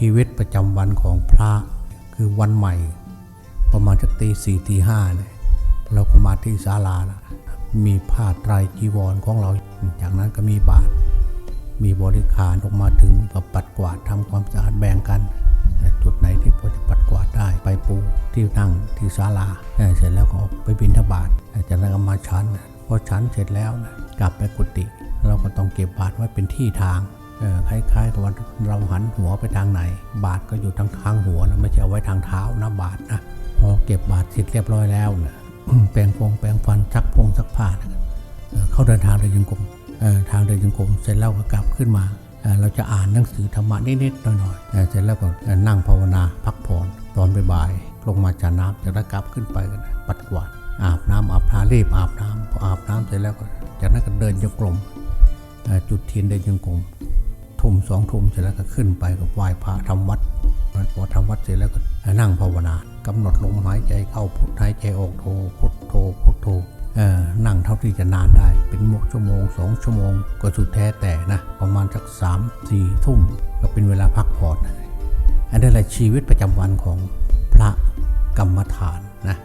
ชีวิตประจำวันของพระคือวันใหม่ ประมาณสักตีสี่ตีห้าเนี่ยเราก็มาที่ศาลานะมีผ้าไตรจีวรของเรา จากนั้นก็มีบาตรมีบริขารออกมาถึงก็ปัดกวาดทำความสะอาดแบ่งกัน จุดไหนที่พอจะปัดกวาดได้ไปปูที่นั่งที่ศาลาเออเสร็จแล้วก็ไปบิณฑบาตจากนั้นก็มาฉันพอฉันเสร็จแล้วนะกลับไปกุฏิเราก็ต้องเก็บบาตรไว้เป็นที่ทาง คล้ายๆกับว่าเราหันหัวไปทางไหน บาตรก็อยู่ทางทางหัวนะไม่ใช่เอาไว้ทางเท้านะบาตรนะพอเก็บบาตรเสร็จเรียบร้อยแล้วนะแปรงฟงแปรงฟันซักพงซักผ้านะเข้าเดินทางเดินยังกรมทางเดินยังกรมเสร็จแล้วก็กลับขึ้นมาเราจะอ่านหนังสือธรรมะนิดๆหน่อยๆเสร็จแล้วก็นั่งภาวนาพักผ่อนตอนบ่ายๆลงมาจากน้ำจากนั้นกลับขึ้นไปกันปัดกวาดอาบน้ำอาบน้ำรีบอาบน้ำพออาบน้ำเสร็จแล้วก็จากนั้นก็เดินยังกรมจุดเทียนเดินยังกรม ทุ่มสองทุ่มเสร็จแล้วก็ขึ้นไปก็ไหว้พระทำวัดพอทำวัดเสร็จแล้วก็นั่งภาวนากำหนดลมหายใจเข้าพุทหายใจออกโทพุทโทพุทโทนั่งเท่าที่จะนานได้ เป็นหมกชั่วโมงสองชั่วโมง ก็สุดแท้แต่นะประมาณสักสามสี่ทุ่มก็เป็นเวลาพักผ่อนอันนี้แหละชีวิตประจำวันของพระกรรมฐานนะ